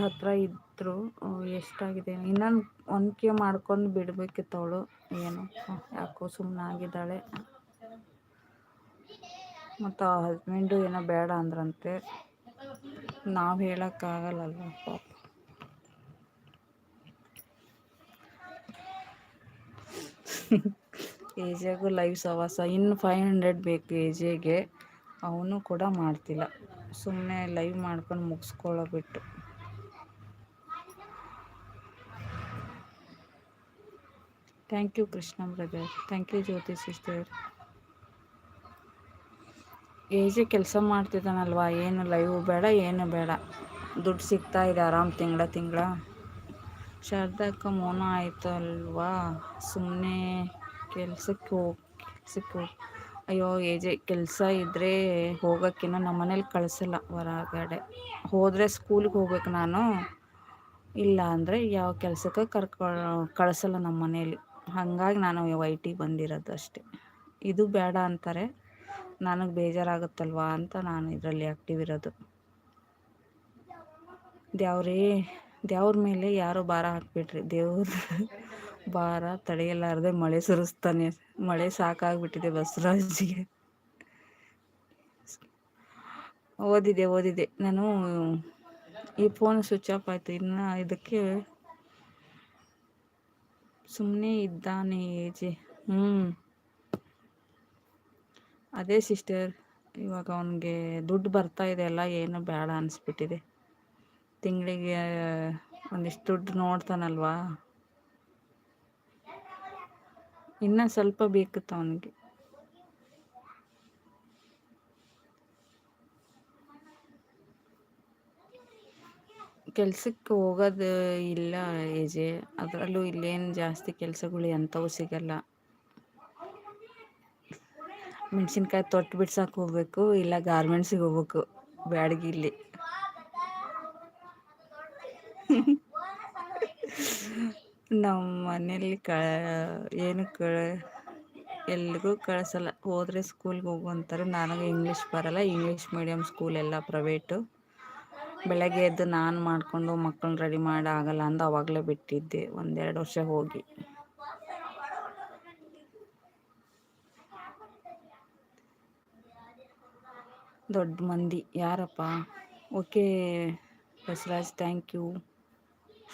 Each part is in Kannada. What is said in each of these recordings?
ಹತ್ರ ಇದ್ದರು ಎಷ್ಟಾಗಿದೆ ಇನ್ನೊಂದು ಒನ್ಕೆ ಮಾಡ್ಕೊಂಡು ಬಿಡಬೇಕಿತ್ತು ಅವಳು. ಏನು, ಯಾಕೋ ಸುಮ್ಮನೆ ಆಗಿದ್ದಾಳೆ. ಮತ್ತು ಆ ಹಸ್ಬೆಂಡು ಏನೋ ಬೇಡ ಅಂದ್ರಂತೆ. ನಾವು ಹೇಳೋಕ್ಕಾಗಲ್ಲಲ್ವ, ಪಾಪ. ಏಜೆಗೂ ಲೈವ್ ಸವಾಸ. ಇನ್ನು ಫೈವ್ ಹಂಡ್ರೆಡ್ ಬೇಕು ಏಜೆಗೆ ಅವನು ಕೂಡ ಮಾಡ್ತಿಲ್ಲ. ಸುಮ್ಮನೆ ಲೈವ್ ಮಾಡ್ಕೊಂಡು ಮುಗಿಸ್ಕೊಳ್ಳೋ ಬಿಟ್ಟು. Thank you Krishna brother thank you Jyothi sister ಏಜೆ ಕೆಲಸ ಮಾಡ್ತಿದ್ದಾನಲ್ವಾ? ಏನು ಲೈವ್ ಬೇಡ, ಏನು ಬೇಡ. ದುಡ್ಡು ಸಿಗ್ತಾ ಇದೆ ಆರಾಮ್ ತಿಂಗಳ ತಿಂಗಳ. ಶಾರದಕ್ಕ ಮೌನ ಆಯಿತು ಅಲ್ವಾ ಸುಮ್ಮನೆ ಕೆಲ್ಸಕ್ಕೆ ಹೋಗಿ ಕೆಲ್ಸಕ್ಕೆ ಹೋಗಿ. ಅಯ್ಯೋ ಏಜೆ ಕೆಲಸ ಇದ್ದರೆ ಹೋಗೋಕ್ಕಿನ್ನ ನಮ್ಮ ಮನೇಲಿ ಕಳಿಸಲ್ಲ ಹೊರಗಡೆ. ಹೋದರೆ ಸ್ಕೂಲಿಗೆ ಹೋಗ್ಬೇಕು ನಾನು. ಇಲ್ಲ ಅಂದರೆ ಯಾವ ಕೆಲಸಕ್ಕೆ ಕರ್ಕೊ, ಕಳಿಸಲ್ಲ ನಮ್ಮ ಮನೇಲಿ. ಹಾಗಾಗಿ ನಾನು ವೈಟಿಗೆ ಬಂದಿರೋದು ಅಷ್ಟೇ. ಇದು ಬೇಡ ಅಂತಾರೆ, ನನಗೆ ಬೇಜಾರಾಗುತ್ತಲ್ವಾ ಅಂತ ನಾನು ಇದರಲ್ಲಿ ಆ್ಯಕ್ಟಿವ್ ಇರೋದು. ದ್ಯಾವ್ರೇ ದೇವ್ರ ಮೇಲೆ ಯಾರು ಭಾರ ಹಾಕ್ಬಿಟ್ರಿ. ದೇವ್ರ ಭಾರ ತಡೆಯಲಾರದೆ ಮಳೆ ಸುರಿಸ್ತಾನೆ. ಮಳೆ ಸಾಕಾಗ್ಬಿಟ್ಟಿದೆ ಬಸವರಾಜಿಗೆ. ಓದಿದೆ ಓದಿದೆ. ನಾನು ಈ ಫೋನ್ ಸ್ವಿಚ್ ಆಫ್ ಆಯಿತು. ಇನ್ನು ಇದಕ್ಕೆ ಸುಮ್ಮನೆ ಇದ್ದಾನೆ ಏಜೆ. ಹ್ಞೂ ಅದೇ ಸಿಸ್ಟರ್, ಇವಾಗ ಅವನಿಗೆ ದುಡ್ಡು ಬರ್ತಾ ಇದೆ ಅಲ್ಲ, ಏನು ಬೇಡ ಅನಿಸ್ಬಿಟ್ಟಿದೆ. ತಿಂಗಳಿಗೆ ಒಂದಿಷ್ಟು ದುಡ್ಡು ನೋಡ್ತಾನಲ್ವಾ? ಇನ್ನೂ ಸ್ವಲ್ಪ ಬೇಕಿತ್ತು ಅವನಿಗೆ. ಕೆಲ್ಸಕ್ಕೆ ಹೋಗೋದು ಇಲ್ಲ ಏಜೆ ಅದರಲ್ಲೂ ಇಲ್ಲೇನು ಜಾಸ್ತಿ ಕೆಲಸಗಳು ಎಂಥವು ಸಿಗಲ್ಲ. ಮೆಣಸಿನ್ಕಾಯಿ ತೊಟ್ಟು ಬಿಡ್ಸಕ್ಕೆ ಹೋಗ್ಬೇಕು, ಇಲ್ಲ ಗಾರ್ಮೆಂಟ್ಸಿಗೆ ಹೋಗ್ಬೇಕು, ಬ್ಯಾಡಗಿ ಇಲ್ಲಿ. ನಮ್ಮ ಮನೇಲಿ ಕ ಏನು ಕ ಎಲ್ರಿಗೂ ಕಳಿಸಲ್ಲ. ಹೋದರೆ ಸ್ಕೂಲ್ಗೆ ಹೋಗು ಅಂತಾರೆ. ನನಗೆ ಇಂಗ್ಲೀಷ್ ಬರಲ್ಲ. ಇಂಗ್ಲೀಷ್ ಮೀಡಿಯಮ್ ಸ್ಕೂಲೆಲ್ಲ ಪ್ರೈವೇಟು ಬೆಳಗ್ಗೆ ಎದ್ದು ನಾನು ಮಾಡಿಕೊಂಡು ಮಕ್ಕಳನ್ನ ರೆಡಿ ಮಾಡಿ ಆಗಲ್ಲ ಅಂದು ಅವಾಗಲೇ ಬಿಟ್ಟಿದ್ದೆ. ಒಂದೆರಡು ವರ್ಷ ಹೋಗಿ. ದೊಡ್ಡ ಮಂದಿ. ಯಾರಪ್ಪ? ಓಕೆ ಬಸವರಾಜ್ ಥ್ಯಾಂಕ್ ಯು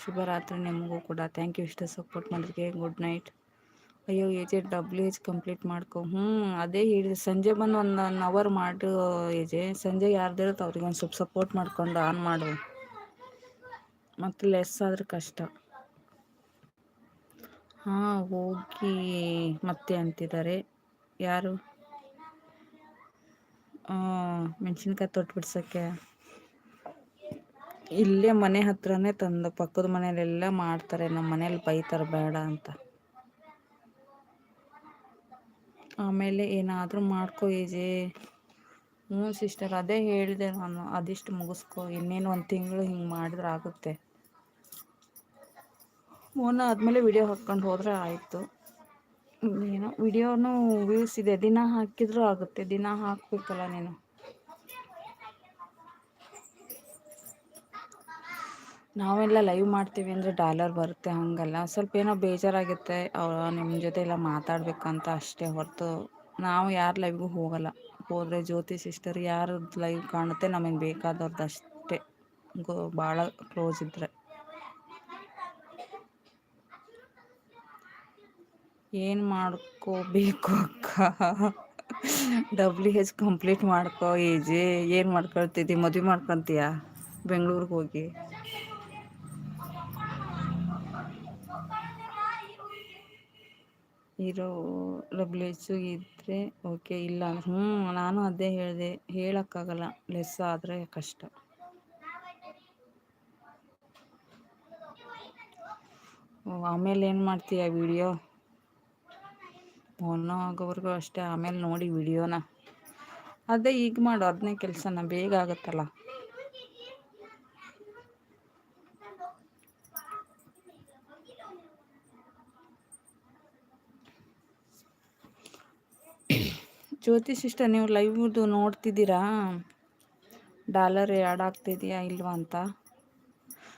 ಶುಭರಾತ್ರಿ ನಿಮಗೂ ಕೂಡ. ಥ್ಯಾಂಕ್ ಯು ಇಷ್ಟು ಸಪೋರ್ಟ್ ಮಾಡೋದಕ್ಕೆ ಗುಡ್ ನೈಟ್ ಅಯ್ಯೋ ಏಜೆ ಡಬ್ಲ್ಯೂ ಎಚ್ ಕಂಪ್ಲೀಟ್ ಮಾಡ್ಕೊ. ಹ್ಞೂ ಅದೇ ಹೇಳಿ ಸಂಜೆ ಬಂದು ಒಂದು ಒನ್ ಅವರ್ ಮಾಡು ಏಜೆ ಸಂಜೆ ಯಾರ್ದಿರುತ್ತೆ ಅವ್ರಿಗೆ ಒಂದು ಸ್ವಲ್ಪ ಸಪೋರ್ಟ್ ಮಾಡ್ಕೊಂಡು ಆನ್ ಮಾಡು ಮತ್ತು ಲೆಸ್ ಆದ್ರೆ ಕಷ್ಟ. ಹಾಂ, ಹೋಗಿ ಮತ್ತೆ ಅಂತಿದ್ದಾರೆ. ಯಾರು? ಮೆಣಸಿನ್ಕಾಯಿ ತೊಟ್ಟು ಬಿಡ್ಸೋಕ್ಕೆ. ಇಲ್ಲೇ ಮನೆ ಹತ್ರನೇ ತಂದು, ಪಕ್ಕದ ಮನೇಲೆಲ್ಲ ಮಾಡ್ತಾರೆ. ನಮ್ಮ ಮನೇಲಿ ಬೈತಾರೆ, ಬೇಡ ಅಂತ. ಆಮೇಲೆ ಏನಾದರೂ ಮಾಡ್ಕೋ, ಈಜಿ. ಹ್ಞೂ ಸಿಸ್ಟರ್, ಅದೇ ಹೇಳಿದೆ ನಾನು. ಅದಿಷ್ಟು ಮುಗಿಸ್ಕೊ. ಇನ್ನೇನು ಒಂದು ತಿಂಗಳು ಹಿಂಗೆ ಮಾಡಿದ್ರೆ ಆಗುತ್ತೆ. ಫೋನ್ ಆದಮೇಲೆ ವಿಡಿಯೋ ಹಾಕ್ಕೊಂಡು ಹೋದರೆ ಆಯಿತು. ಏನೋ ವಿಡಿಯೋನು ವ್ಯೂಸ್ ಇದೆ ದಿನ ಹಾಕಿದರೂ ಆಗುತ್ತೆ. ದಿನ ಹಾಕಬೇಕಲ್ಲ ನೀನು. ನಾವೆಲ್ಲ ಲೈವ್ ಮಾಡ್ತೀವಿ ಅಂದರೆ ಡಾಲರ್ ಬರುತ್ತೆ ಹಾಗಲ್ಲ. ಸ್ವಲ್ಪ ಏನೋ ಬೇಜಾರಾಗುತ್ತೆ. ನಿಮ್ಮ ಜೊತೆ ಎಲ್ಲ ಮಾತಾಡಬೇಕಂತ ಅಷ್ಟೇ ಹೊರತು ನಾವು ಯಾರು ಲೈವ್ಗೂ ಹೋಗಲ್ಲ. ಹೋದರೆ ಜ್ಯೋತಿ ಸಿಸ್ಟರ್ ಯಾರದ್ದು ಲೈವ್ ಕಾಣುತ್ತೆ ನಮಗೆ ಬೇಕಾದವ್ರದ್ದು ಅಷ್ಟೇ. ಗೋ ಭಾಳ ಕ್ಲೋಸ್ ಇದ್ದರೆ ಏನು ಮಾಡ್ಕೋಬೇಕು ಅಕ್ಕ? ಡಬ್ಲ್ಯೂ ಎಚ್ ಕಂಪ್ಲೀಟ್ ಮಾಡ್ಕೋ ಏಜೆ ಏನು ಮಾಡ್ಕೊಳ್ತಿದ್ದಿ? ಮದುವೆ ಮಾಡ್ಕೊತೀಯ? ಬೆಂಗಳೂರಿಗೆ ಹೋಗಿ. ಇರೋ ಲಬ್ಲೇಜು ಇದ್ದರೆ ಓಕೆ ಇಲ್ಲ ಹ್ಞೂ ನಾನು ಅದೇ ಹೇಳಿದೆ. ಹೇಳೋಕ್ಕಾಗಲ್ಲ. ಲೆಸ್ ಆದರೆ ಕಷ್ಟ. ಆಮೇಲೆ ಏನು ಮಾಡ್ತೀಯ ವಿಡಿಯೋ ಒನ್ ಆಗೋವರೆಗೂ ಅಷ್ಟೇ. ಆಮೇಲೆ ನೋಡಿ ವಿಡಿಯೋನ ಅದೇ ಈಗ ಮಾಡು. ಅದನ್ನೇ ಕೆಲಸನ. ಬೇಗ ಆಗುತ್ತಲ್ಲ. ಜ್ಯೋತಿ ಸಿಸ್ಟರ್ ನೀವು ಲೈವ್ದು ನೋಡ್ತಿದ್ದೀರಾ? ಡಾಲರ್ ಆ್ಯಡ್ ಆಗ್ತಿದೆಯಾ ಇಲ್ವಾ ಅಂತ?